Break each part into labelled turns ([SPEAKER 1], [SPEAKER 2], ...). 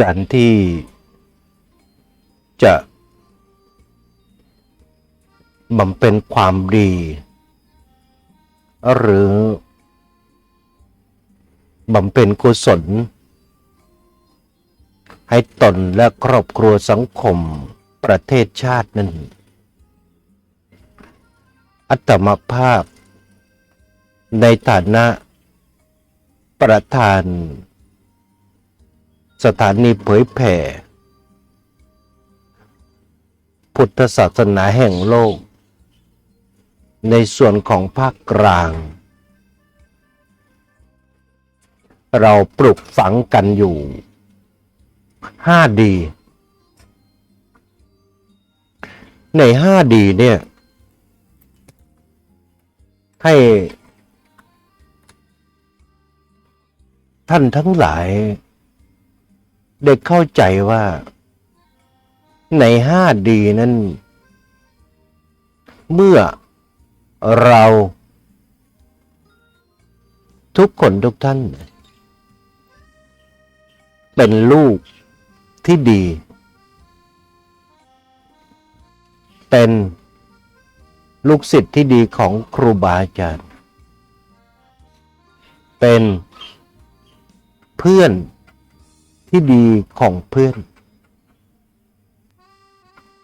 [SPEAKER 1] การที่จะบำเพ็ญความดี หรือบำเพ็ญกุศล ให้ตนและครอบครัวสังคมประเทศชาตินั้น อัตมภาพ ในฐานะประธาน สถานีเผยแผ่ พุทธศาสนาแห่งโลก ในส่วนของภาคกลาง เราปลุกฝังกันอยู่5ดีใน5ดีเนี่ย ให้ท่านทั้งหลาย ได้เข้าใจว่าใน5ดีนั้น เมื่อเราทุกคนทุกท่าน เป็นลูกที่ดี เป็นลูกศิษย์ที่ดีของครูบาอาจารย์ เป็นเพื่อน ที่ดีของเพื่อน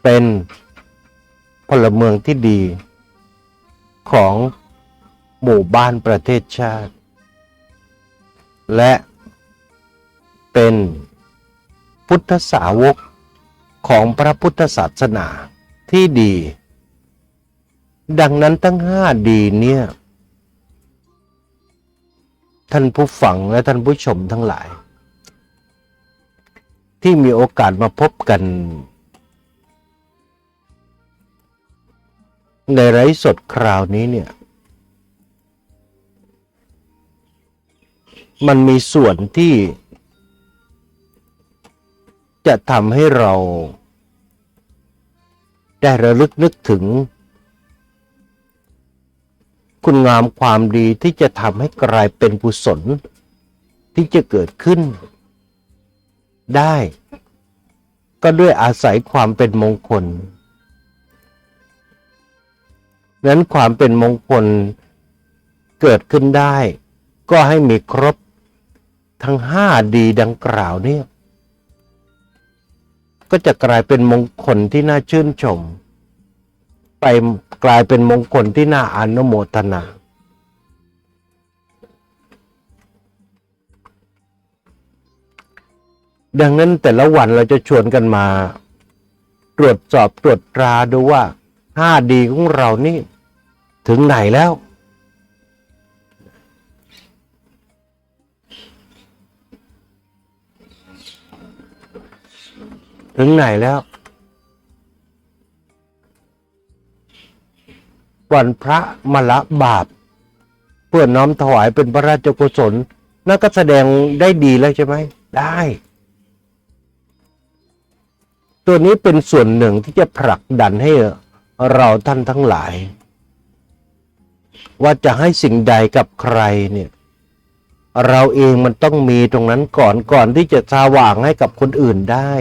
[SPEAKER 1] เป็นพลเมืองที่ดี ของหมู่บ้านประเทศชาติ และเป็นพุทธสาวกของพระพุทธศาสนาที่ดี ดังนั้นทั้งห้าดีเนี่ย ท่านผู้ฟังและท่านผู้ชมทั้งหลาย ที่มีโอกาสมาพบกัน ในไร้สดคราวนี้เนี่ย มันมีส่วนที่ จะทำให้เรา ได้ระลึกนึกถึง คุณงามความดีที่จะทำให้กลายเป็นกุศลที่จะเกิดขึ้น ได้ ก็ด้วยอาศัยความเป็นมงคลนั้นความเป็นมงคลเกิดขึ้นได้ ก็ให้มีครบทั้งห้าดีดังกล่าวเนี่ย ก็จะกลายเป็นมงคลที่น่าชื่นชม ไปกลายเป็นมงคลที่น่าอนุโมทนา ดังนั้นแต่ละวันเราจะชวนกันมา ตรวจสอบตรวจตราดูว่าห้าดีของเรานี่ ถึงไหนแล้ว ถึงไหนแล้ววันพระมละบาป เพื่อน้อมถวายเป็นพระราชกุศลนั่นก็แสดงได้ดีแล้วใช่ไหมได้ ตัวนี้เป็นส่วนหนึ่งที่จะผลักดันให้เราท่านทั้งหลาย ว่าจะให้สิ่งใดกับใครเนี่ยเราเองมันต้องมีตรงนั้นก่อนก่อนที่จะสว่างให้กับคนอื่นได้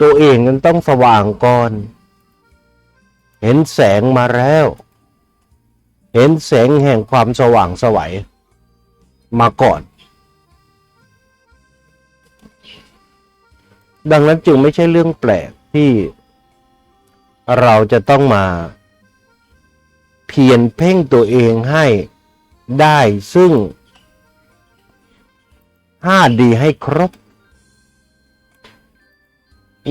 [SPEAKER 1] ตัวเองมันต้องสว่างก่อน เห็นแสงมาแล้ว เห็นแสงแห่งความสว่างสวัยมาก่อน ดังนั้นจึงไม่ใช่เรื่องแปลกที่เราจะต้องมา เพียรเพ่งตัวเองให้ได้ซึ่งห้าดีให้ครบ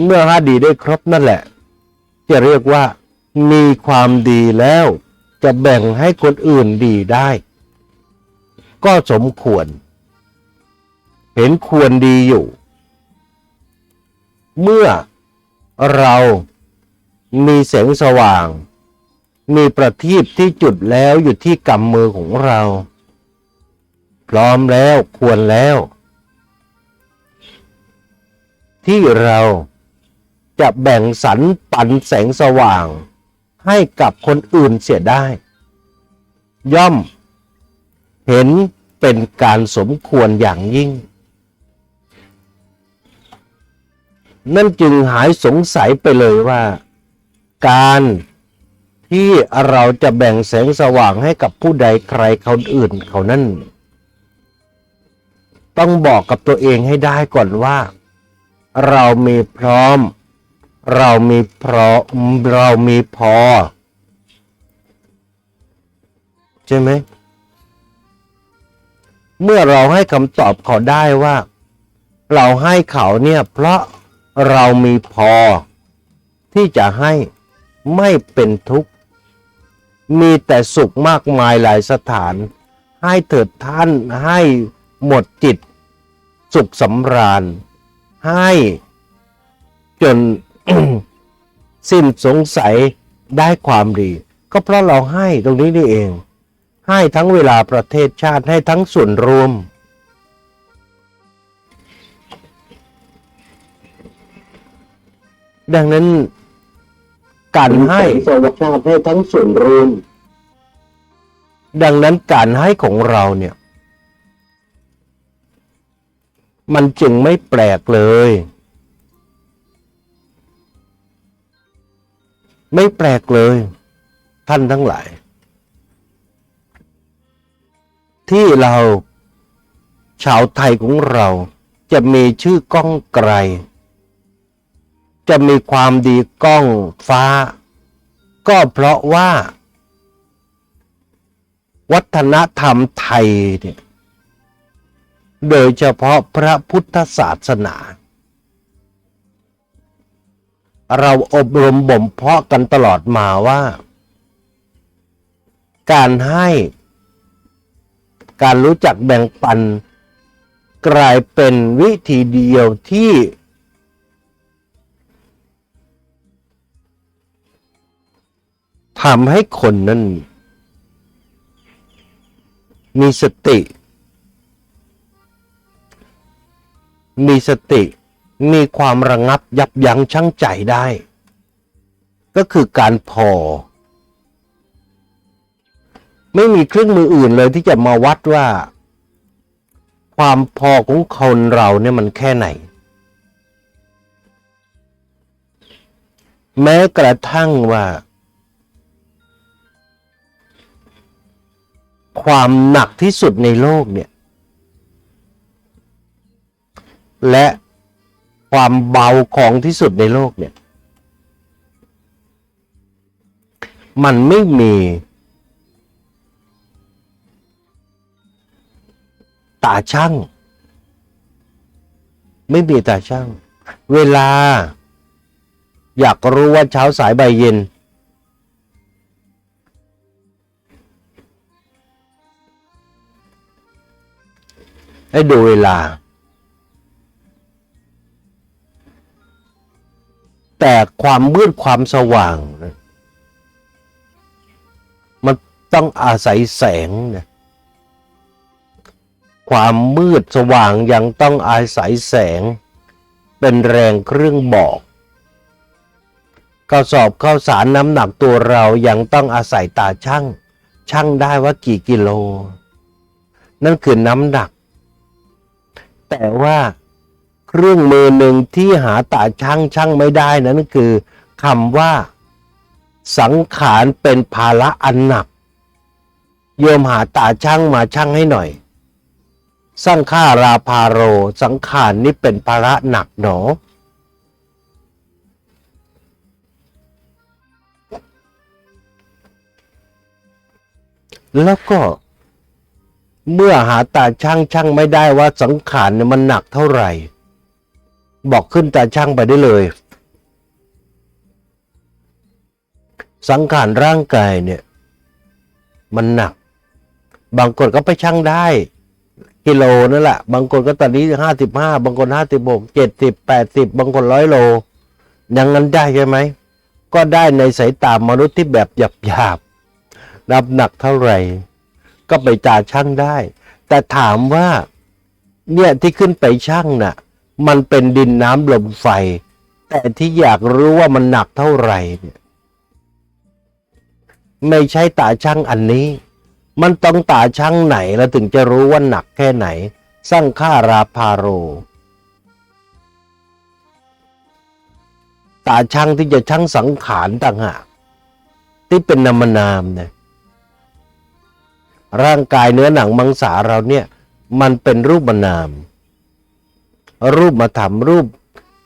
[SPEAKER 1] เมื่อห้าดีได้ครบนั่นแหละ จะเรียกว่ามีความดีแล้วจะแบ่งให้คนอื่นดีได้ ก็สมควร เห็นควรดีอยู่ เมื่อเรามีแสงสว่าง มีประทีปที่จุดแล้วอยู่ที่กำมือของเรา พร้อมแล้วควรแล้ว ที่เราจะแบ่งสรรปันแสงสว่างให้กับคนอื่นเสียได้ ย่อมเห็นเป็นการสมควรอย่างยิ่ง นั่นจึงหายสงสัยไปเลยว่า การที่เราจะแบ่งแสงสว่างให้กับผู้ใดใครเขาอื่นเขานั่น ต้องบอกกับตัวเองให้ได้ก่อนว่า เรามีพร้อม เรามีพร้อมเรามีพอ ใช่ไหมเมื่อเราให้คำตอบเขาได้ว่า เราให้เขาเนี่ยเพราะ เรามีพอ ที่จะให้ไม่เป็นทุกข์ มีแต่สุขมากมายหลายสถาน ให้เถิดท่านให้หมดจิต สุขสำราญ ให้จนสิ้นสงสัยได้ความดี ก็เพราะเราให้ตรงนี้นี่เอง ให้ทั้งเวลาประเทศชาติให้ทั้งส่วนรวม ดังนั้น การให้
[SPEAKER 2] สวัสชาติให้ทั้งส่วนรวม
[SPEAKER 1] ดังนั้นการให้ของเราเนี่ย มันจึงไม่แปลกเลย ไม่แปลกเลย ท่านทั้งหลาย ที่เราชาวไทยของเราจะมีชื่อก้องไกร จะมีความดีก้องฟ้า ก็เพราะว่า วัฒนธรรมไทยเนี่ยโดยเฉพาะพระพุทธศาสนา เราอบรมบ่มเพาะกันตลอดมาว่า การให้การรู้จักแบ่งปัน กลายเป็นวิธีเดียวที่ ทำให้คนนั้น มีสติ มีสติ มีความระงับยับยั้งชั่งใจได้ ก็คือการพอ ไม่มีเครื่องมืออื่นเลยที่จะมาวัดว่า ความพอของคนเราเนี่ยมันแค่ไหนแม้กระทั่งว่า ความหนักที่สุดในโลกเนี่ย และความเบาของที่สุดในโลกเนี่ย มันไม่มีตาช่างไม่มีตาช่าง เวลา อยากรู้ว่าเช้าสายบ่ายเย็น ให้ดูเวลา แต่ความมืดความสว่างนะมันต้องอาศัยแสงนะความมืดสว่างยังต้องอาศัยแสง เป็นแรงเครื่องบอกกระสอบข้าวสารน้ำหนักตัวเรายังต้องอาศัยตาช่างช่างได้ว่ากี่กิโล นั่นคือน้ำหนัก แต่ว่าเครื่องมือหนึ่งที่หาตาช่างช่างไม่ได้นั้นคือคำว่า สังขารเป็นภาระอันหนัก โยมหาตาช่างมาช่างให้หน่อยสังข้าราพาโร สังขารนี่เป็นภาระหนักหนอแล้วก็ เมื่อหาตาช่างช่างไม่ได้ว่าสังขารเนี่ยมันหนักเท่าไหร่ บอกขึ้นตาช่างไปได้เลย สังขารร่างกายเนี่ยมันหนัก บางคนก็ไปช่างได้กิโลนั่นแหละ บางคนก็ตอนนี้ห้าสิบห้าบางคนห้าสิบหกเจ็ดสิบแปดสิบบางคนร้อยโลอย่างนั้นได้ใช่ไหม ก็ได้ในสายตามนุษย์ที่แบบหยาบหยาบๆนับหนักเท่าไหร่ ก็ไปจ่าช่างได้ แต่ถามว่าเนี่ยที่ขึ้นไปช่างน่ะ มันเป็นดินน้ำลมไฟ แต่ที่อยากรู้ว่ามันหนักเท่าไหร่เนี่ยไม่ใช่ตาช่างอันนี้ มันต้องตาช่างไหนแล้วถึงจะรู้ว่าหนักแค่ไหน สร้างค่าราพาโร ตาช่างที่จะช่างสังขารต่างหากที่เป็นนามนามเนี่ย ร่างกายเนื้อหนังมังสาเราเนี่ย มันเป็นรูปนาม รูปมาถามรูป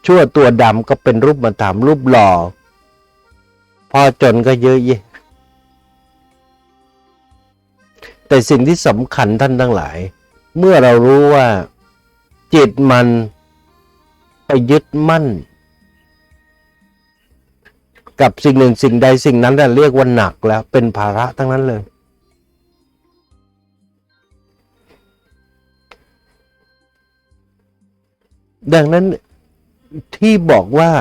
[SPEAKER 1] ชั่วตัวดำก็เป็นรูปมาถามรูปหล่อ พอจนก็เยอะแยะแต่สิ่งที่สำคัญท่านทั้งหลาย เมื่อเรารู้ว่าจิตมันไปยึดมั่น กับสิ่งหนึ่งสิ่งใดสิ่งนั้นเรียกว่าหนักแล้วเป็นภาระทั้งนั้นเลย ดังนั้นที่บอกว่า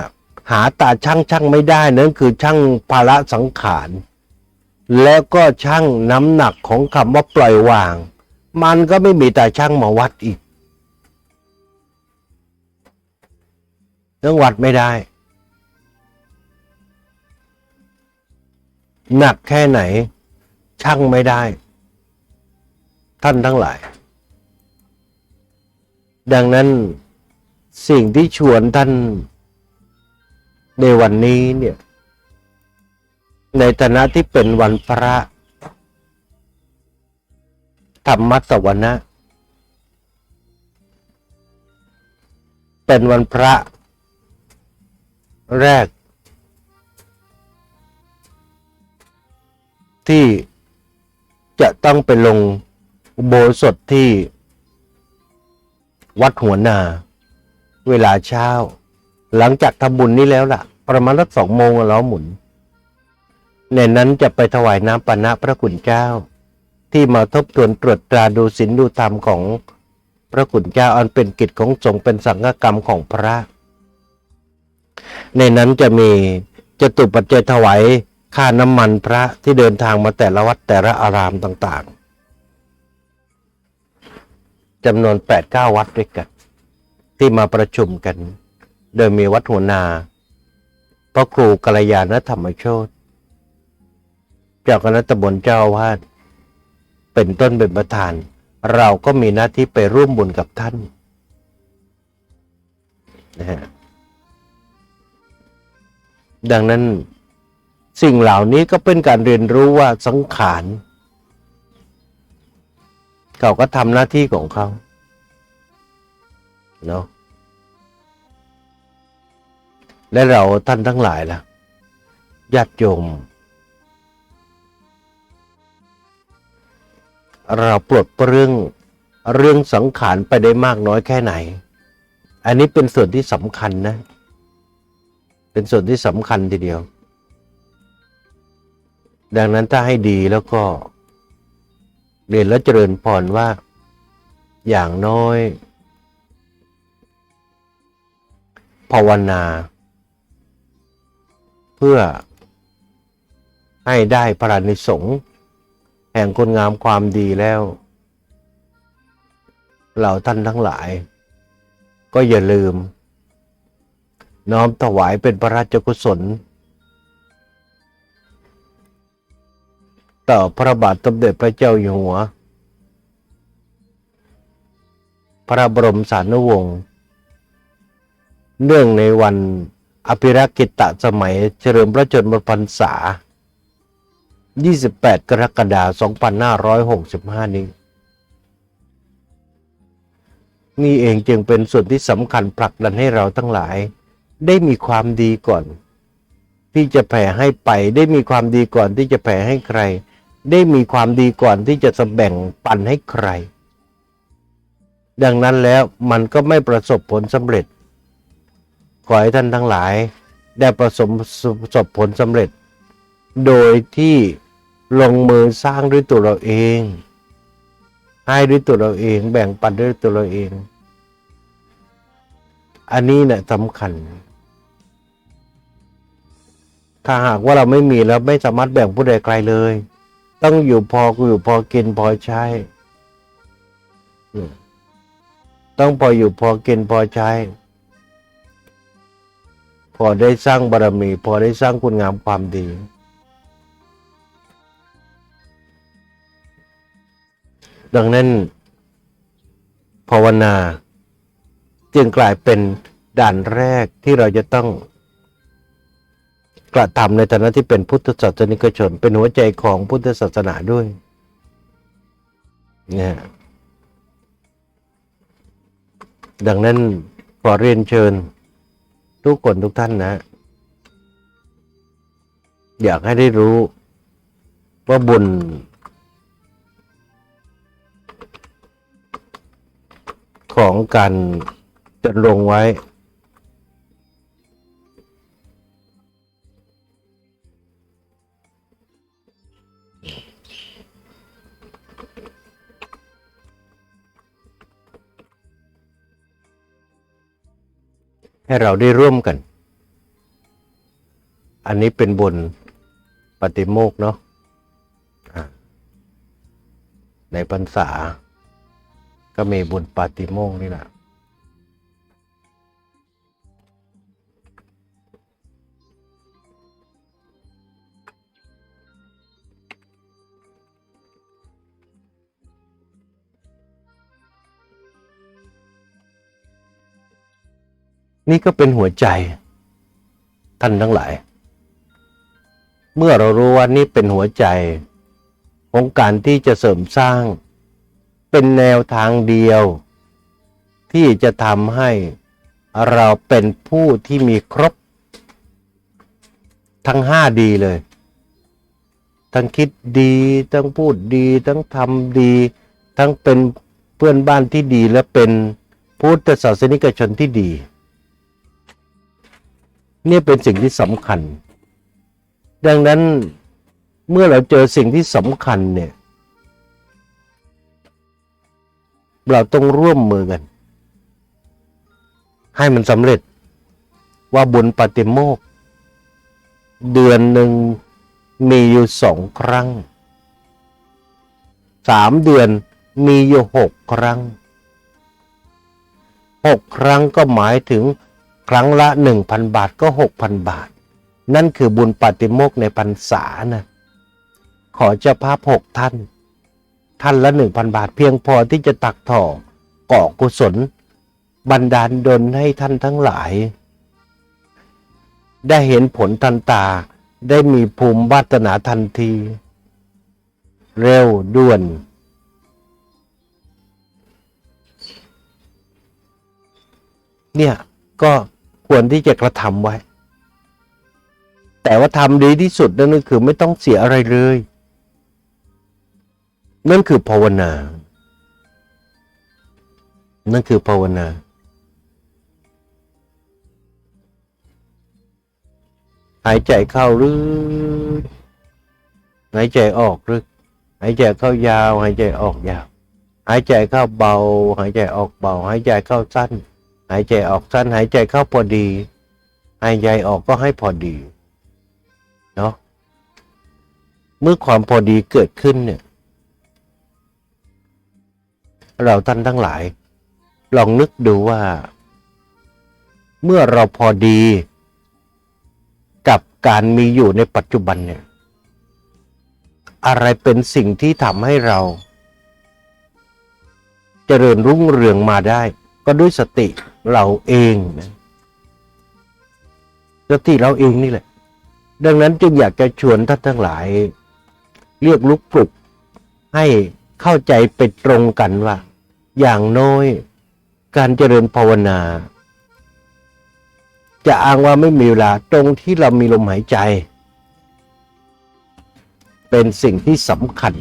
[SPEAKER 1] หาตาช่างช่างไม่ได้นั่นคือช่างภาระสังขาร แล้วก็ช่างน้ำหนักของคำว่าปล่อยวาง มันก็ไม่มีตาช่างมาวัดอีกเรื่องวัดไม่ได้ หนักแค่ไหน ช่างไม่ได้ ท่านทั้งหลาย ดังนั้น สิ่งที่ชวนท่านในวันนี้เนี่ย ในฐานะที่เป็นวันพระ ธรรมสวนะ เป็นวันพระ แรก ที่จะต้องไปลงโบสถที่วัดหัวนา เวลาเช้า หลังจากทำบุญนี้แล้วล่ะ ประมาณสักสองโมงแล้วหมุน ในนั้นจะไปถวายน้ำปานะพระคุณเจ้า ที่มาทบทวนตรวจตราดูศีลดูธรรมของพระคุณเจ้าอันเป็นกิจของสงฆ์เป็นสังฆกรรมของพระ ในนั้นจะมีจะตุปัจจัยถวายค่าน้ำมันพระที่เดินทางมาแต่ละวัดแต่ละอารามต่างๆจำนวนแปดเก้าวัดด้วยกัน ที่มาประชุมกัน โดยมีวัดหัวนาพระครูกัลยาณธรรมโชตเจ้าคณะตำบลเจ้าอาวาดเป็นต้นเป็นประธาน เราก็มีหน้าที่ไปร่วมบุญกับท่านนะฮะดังนั้นสิ่งเหล่านี้ก็เป็นการเรียนรู้ว่าสังขาร เขาก็ทำหน้าที่ของเขา เนาะและเราท่านทั้งหลายล่ะญาติโยมเราปลดเรื่องเรื่องสังขารไปได้มากน้อยแค่ไหน อันนี้เป็นส่วนที่สำคัญนะ เป็นส่วนที่สำคัญทีเดียว ดังนั้นถ้าให้ดีแล้วก็ เรียนแล้วเจริญพรว่าอย่างน้อย ภาวนา เพื่อให้ได้พระนิสงส์แห่งคุณงามความดีแล้วเหล่าท่านทั้งหลาย ก็อย่าลืม น้อมถวายเป็นพระราชกุศล ต่อพระบาทสมเด็จพระเจ้าอยู่หัว พระบรมสารีวงศ์ เนื่องในวันอภิรักิตะสมัยเฉลิมพระชนมพรรษา 28 กรกฎาคม 2565 นี้ นี่เองจึงเป็นส่วนที่สำคัญผลักดันให้เราทั้งหลาย ได้มีความดีก่อน ที่จะแผ่ให้ไปได้มีความดีก่อนที่จะแผ่ให้ใคร ได้มีความดีก่อนที่จะสแบ่งปันให้ใคร ดังนั้นแล้วมันก็ไม่ประสบผลสำเร็จ ขอให้ท่านทั้งหลาย ได้ประสบประสบผลสำเร็จ โดยที่ลงมือสร้างด้วยตัวเราเอง ให้ด้วยตัวเราเอง แบ่งปันด้วยตัวเราเอง อันนี้เนี่ยสำคัญ ถ้าหากว่าเราไม่มีแล้วไม่สามารถแบ่งผู้ใดไกลเลย ต้องอยู่พออยู่พอกินพอใช้ต้องพออยู่พอกินพอใช้ พอได้สร้างบารมี พอได้สร้างคุณงามความดี ดังนั้น ภาวนา จึงกลายเป็นด่านแรกที่เราจะต้อง กระทำในฐานะที่เป็นพุทธศาสนิกชน เป็นหัวใจของพุทธศาสนาด้วยเนี่ยดังนั้นขอเรียนเชิญ ทุกคนทุกท่านนะ อยากให้ได้รู้ ว่าบุญของการจดลงไว้ ให้เราได้ร่วมกัน อันนี้เป็นบนปฏิโมกข์เนาะในพรรษา ก็มีบุญปฏิโมกนี่แหละ นี่ก็เป็นหัวใจท่านทั้งหลาย เมื่อเรารู้ว่านี่เป็นหัวใจของการที่จะเสริมสร้าง เป็นแนวทางเดียว ที่จะทำให้เราเป็นผู้ที่มีครบ ทั้งห้าดีเลย ทั้งคิดดี ทั้งพูดดี ทั้งทำดี ทั้งเป็นเพื่อนบ้านที่ดีและเป็นพุทธศาสนิกชนที่ดี นี่เป็นสิ่งที่สำคัญ ดังนั้นเมื่อเราเจอสิ่งที่สำคัญเนี่ย เราต้องร่วมมือกัน ให้มันสำเร็จว่าบุญปาฏิโมก เดือนหนึ่งมีอยู่สองครั้งสามเดือนมีอยู่หกครั้งหกครั้งก็หมายถึง ครั้งละหนึ่งพันบาทก็หกพันบาท นั่นคือบุญปาฏิโมกขในพรรษานะขอเจ้าภาพหกท่าน ท่านละหนึ่งพันบาทเพียงพอที่จะตักถ่อก่อกุศล บันดาลดลให้ท่านทั้งหลาย ได้เห็นผลทันตาได้มีภูมิวัฒนาทันที เร็วด่วนเนี่ยก็ ควรที่จะกระทำไว้ แต่ว่าทำดีที่สุดนั่นก็คือไม่ต้องเสียอะไรเลย นั่นคือภาวนา นั่นคือภาวนา หายใจเข้าลึกหายใจออกลึกหายใจเข้ายาว หายใจออกยาว หายใจเข้าเบา หายใจออกเบา หายใจเข้าสั้นายใจออกสั้นหายใจเข้าพอดี หายใจออกก็ให้พอดีเนาะเมื่อความพอดีเกิดขึ้นเนี่ย เราท่านทั้งหลาย ลองนึกดูว่า เมื่อเราพอดี กับการมีอยู่ในปัจจุบันเนี่ย อะไรเป็นสิ่งที่ทำให้เราเจริญรุ่งเรืองมาได้ ก็ด้วยสติ เราเองนะสติเราเองนี่แหละ ดังนั้นจึงอยากจะชวนท่านทั้งหลาย เรียกลุกปลุก ให้เข้าใจไปตรงกันว่า อย่างน้อย การเจริญภาวนา จะอ้างว่าไม่มีเวลาตรงที่เรามีลมหายใจ เป็นสิ่งที่สำคัญ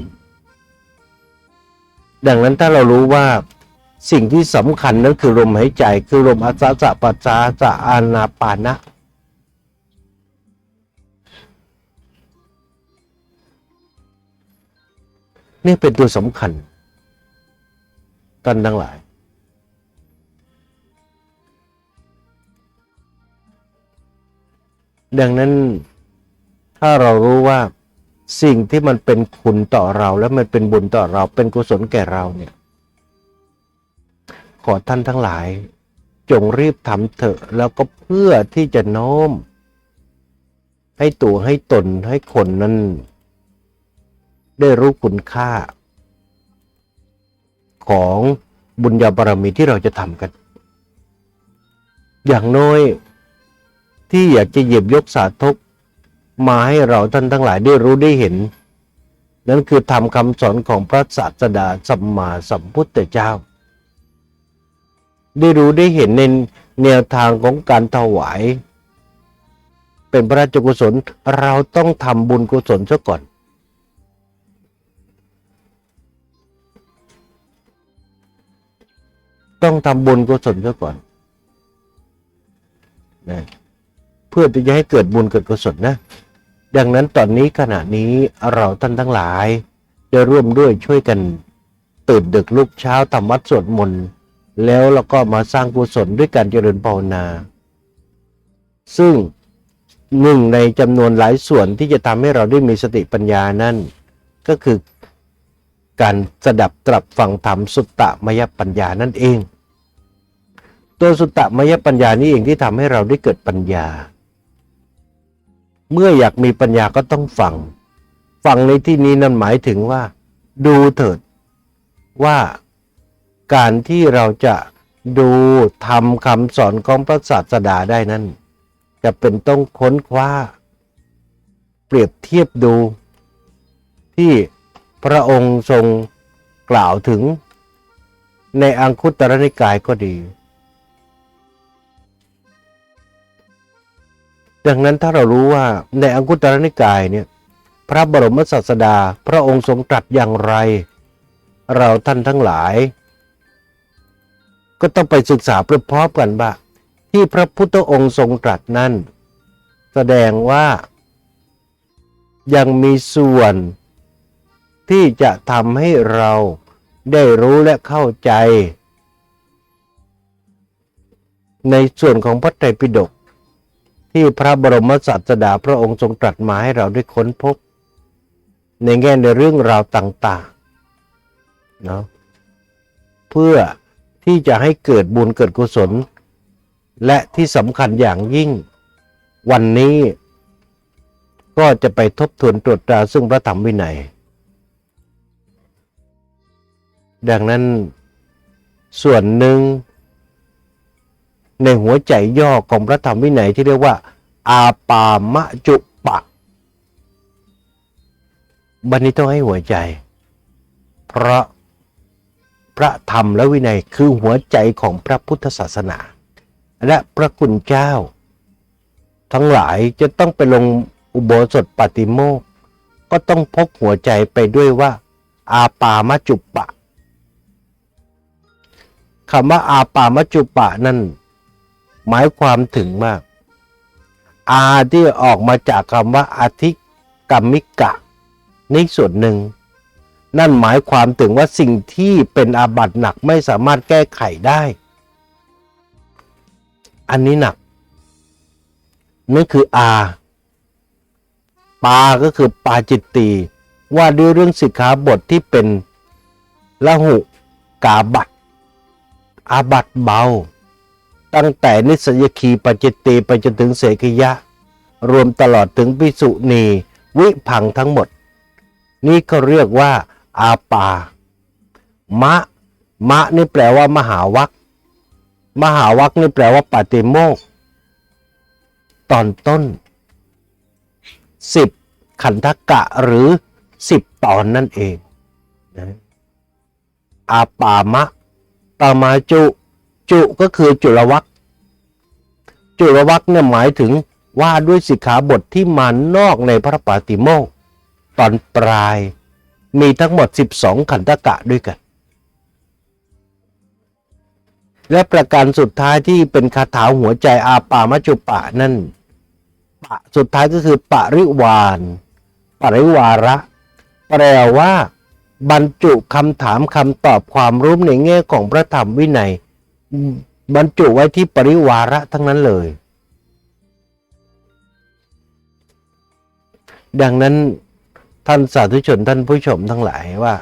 [SPEAKER 1] ดังนั้นถ้าเรารู้ว่า สิ่งที่สำคัญนั้นคือลมหายใจคือลมอาสาสะปัสสาสะอานาปานะนี่เป็นตัวสำคัญท่านทั้งหลาย ดังนั้นถ้าเรารู้ว่าสิ่งที่มันเป็นคุณต่อเราและมันเป็นบุญต่อเราเป็นกุศลแก่เราเนี่ย ขอท่านทั้งหลาย จงรีบทำเถอะแล้วก็เพื่อที่จะโน้ม ให้ตัวให้ตนให้คนนั้นได้รู้คุณค่า ของบุญญาบารมีที่เราจะทำกัน อย่างน้อยที่อยากจะเหยียบยกสาธกมาให้เราท่านทั้งหลายได้รู้ได้เห็น นั่นคือทำคำสอนของพระศาสดาสัมมาสัมพุทธเจ้า ได้รู้ได้เห็นในแนวทางของการถวาย เป็นพระราชกุศลเราต้องทำบุญกุศลซะก่อน ต้องทำบุญกุศลซะก่อนนะเพื่อที่จะให้เกิดบุญเกิดกุศลนะ ดังนั้นตอนนี้ขณะนี้เราท่านทั้งหลายได้ร่วมด้วยช่วยกันตื่นดึกลุกเช้าทำวัดสวดมนต์ แล้วเราก็มาสร้างกุศลด้วยการเจริญภาวนา ซึ่งหนึ่งในจำนวนหลายส่วนที่จะทำให้เราได้มีสติปัญญานั่น ก็คือการสดับตรับฟังธรรมสุตตะมยปัญญานั่นเอง ตัวสุตตะมยปัญญานี้เองที่ทำให้เราได้เกิดปัญญา เมื่ออยากมีปัญญาก็ต้องฟัง ฟังในที่นี้นั่นหมายถึงว่า ดูเถิดว่า การที่เราจะดูทำคำสอนของพระศาสดาได้นั้น จะเป็นต้องค้นคว้า เปรียบเทียบดู ที่พระองค์ทรงกล่าวถึง ในอังคุตรนิกายก็ดี ดังนั้นถ้าเรารู้ว่าในอังคุตรนิกายเนี่ยพระบรมศาสดาพระองค์ทรงตรัสอย่างไร เราท่านทั้งหลาย ก็ต้องไปศึกษาพร้อมๆกันว่าที่พระพุทธองค์ทรงตรัสนั้น แสดงว่ายังมีส่วนที่จะทำให้เราได้รู้และเข้าใจ ในส่วนของพระไตรปิฎกที่พระบรมศาสดาพระองค์ทรงตรัสมาให้เราได้ค้นพบ ในแง่ในเรื่องราวต่างๆเนาะเพื่อ ที่จะให้เกิดบุญเกิดกุศล และที่สำคัญอย่างยิ่ง วันนี้ก็จะไปทบทวนตรวจตราซึ่งพระธรรมวินัย ดังนั้นส่วนหนึ่ง ในหัวใจย่อของพระธรรมวินัยที่เรียกว่า อาปามะจุปะ บันนี้ต้องให้หัวใจ เพราะ พระธรรมและวินัยคือหัวใจของพระพุทธศาสนา และพระคุณเจ้า ทั้งหลายจะต้องไปลงอุโบสถปาติโมกก็ต้องพกหัวใจไปด้วยว่า อาปามะจุปะคำว่าอาปามะจุปะนั่น หมายความถึงว่าอาที่ออกมาจากคำว่าอธิกรรมิกะ นี่ส่วนหนึ่ง นั่นหมายความถึงว่าสิ่งที่เป็นอาบัติหนักไม่สามารถแก้ไขได้ อันนี้หนักนั่นคืออาปาก็คือปาจิตตีว่าด้วยเรื่องสิกขาบทที่เป็นละหุกาบัตอาบัตเบา ตั้งแต่นิสยคีปาจิตตีไปจนถึงเสกยะ รวมตลอดถึงปิสุณี วิพังทั้งหมด นี่ก็เรียกว่า อาปา มะ มะนี่แปลว่ามหาวัคมหาวัคนี่แปลว่าปาติโมกข์ตอนต้นสิบขันธกะหรือสิบตอนนั่นเองนะอาปามะตามาจุ จุก็คือจุลวัคจุลวัคเนี่ยหมายถึงว่าด้วยสิกขาบทที่มานอกในพระปาติโมกข์ตอนปลาย มีทั้งหมด 12 ขันธกะด้วยกัน และประการสุดท้ายที่เป็นคาถาหัวใจอาปามจุปะนั่นปะสุดท้ายก็คือปริวานปริวาระ แปลว่า บรรจุคำถามคำตอบความรู้ในแง่ของพระธรรมวินัย บรรจุไว้ที่ปริวาระทั้งนั้นเลย ดังนั้น ท่านสาธุชนท่านผู้ชมทั้งหลายว่า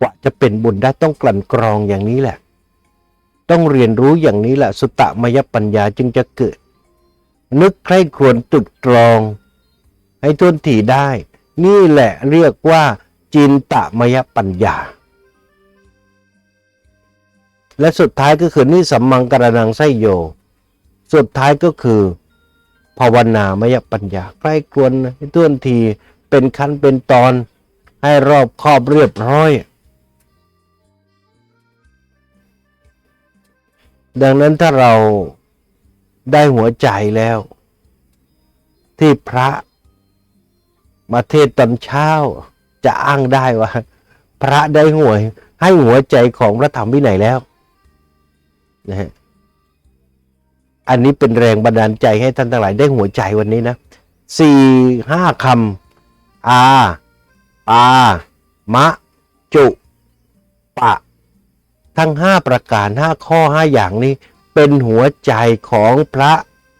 [SPEAKER 1] กว่าจะเป็นบุญได้ต้องกลั่นกรองอย่างนี้แหละ ต้องเรียนรู้อย่างนี้แหละ สุตตมยปัญญาจึงจะเกิด นึกใคร่ควญตรึกตรอง ให้ทวนถี่ได้ นี่แหละเรียกว่าจินตมยปัญญา และสุดท้ายก็คือนี่สัมมังกรนังไสโย สุดท้ายก็คือ ภาวนามยปัญญา ใกล้กวนให้ต้วนที เป็นขั้นเป็นตอนให้รอบคอบเรียบร้อย ดังนั้นถ้าเราได้หัวใจแล้ว ที่พระมาเทศตอนเช้า จะอ้างได้ว่า พระได้หวยให้หัวใจของพระธรรมวินัยแล้วนะฮะอันนี้เป็นแรงบันดาลใจให้ท่านทั้งหลายได้หัวใจวันนี้นะสี่ห้าคำ อา ปา มะ จุ ปะ ทั้งห้าประการห้าข้อห้าอย่างนี้ เป็นหัวใจของพระ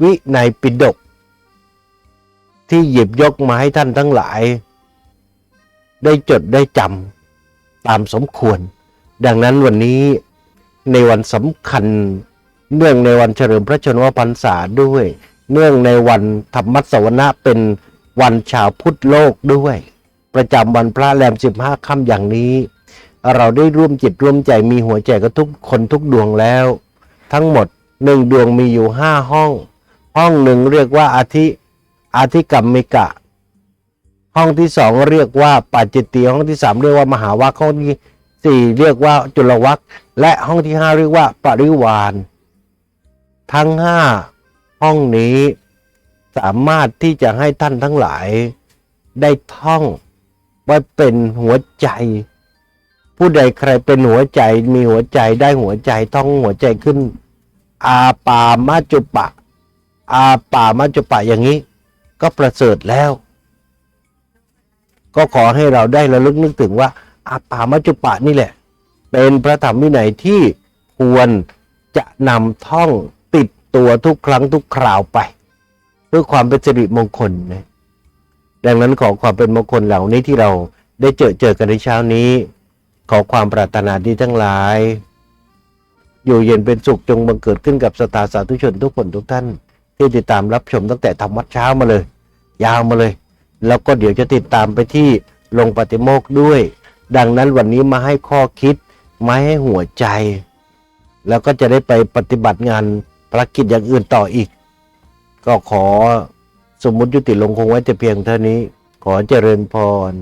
[SPEAKER 1] วินัยปิฎกที่หยิบยกมาให้ท่านทั้งหลาย ได้จดได้จำตามสมควร ดังนั้นวันนี้ในวันสำคัญ เนื่องในวันเฉลิมพระชนมพรรษาด้วย เนื่องในวันธรรมสวนะเป็น วันชาวพุทธโลกด้วย ประจำวันพระแรมสิบห้าค่ำอย่างนี้ เราได้ร่วมจิตร่วมใจมีหัวใจกับทุกคนทุกดวงแล้ว ทั้งหมดหนึ่งดวงมีอยู่ห้าห้อง ห้องหนึ่งเรียกว่าอาทิอาทิกรรมิกะ ห้องที่สองเรียกว่าปัจจิตีห้องที่สามเรียกว่ามหาวัคห้องที่สี่เรียกว่าจุลวัคและห้องที่ห้าเรียกว่าปริวาน ทั้งห้าห้องนี้ สามารถที่จะให้ท่านทั้งหลาย ได้ท่องไว้เป็นหัวใจ ผู้ใดใครเป็นหัวใจมีหัวใจได้หัวใจท่องหัวใจขึ้น อาปามาจุปะ อาปามาจุปะอย่างนี้ ก็ประเสริฐแล้ว ก็ขอให้เราได้ระลึกนึกถึงว่า อาปามาจุปะนี่แหละ เป็นพระธรรมวินัยที่ควรจะนำท่องติดตัวทุกครั้งทุกคราวไป พื่อความเป็นสิริมงคลนะดังนั้นขอความเป็นมงคลเหล่านี้ที่เราได้เจอเจอกันในเช้านี้ ขอความปรารถนาดีทั้งหลาย อยู่เย็นเป็นสุขจงบังเกิดขึ้นกับสตาสาธุชนทุกคนทุกท่าน ที่ติดตามรับชมตั้งแต่ทำวัดเช้ามาเลย ยาวมาเลย แล้วก็เดี๋ยวจะติดตามไปที่ลงปฏิโมกด้วย ดังนั้นวันนี้มาให้ข้อคิดมาให้หัวใจ แล้วก็จะได้ไปปฏิบัติงานภารกิจอย่างอื่นต่ออีก ก็ขอสมมุติยุติลงคงไว้แต่เพียงเท่านี้ ขอเจริญพร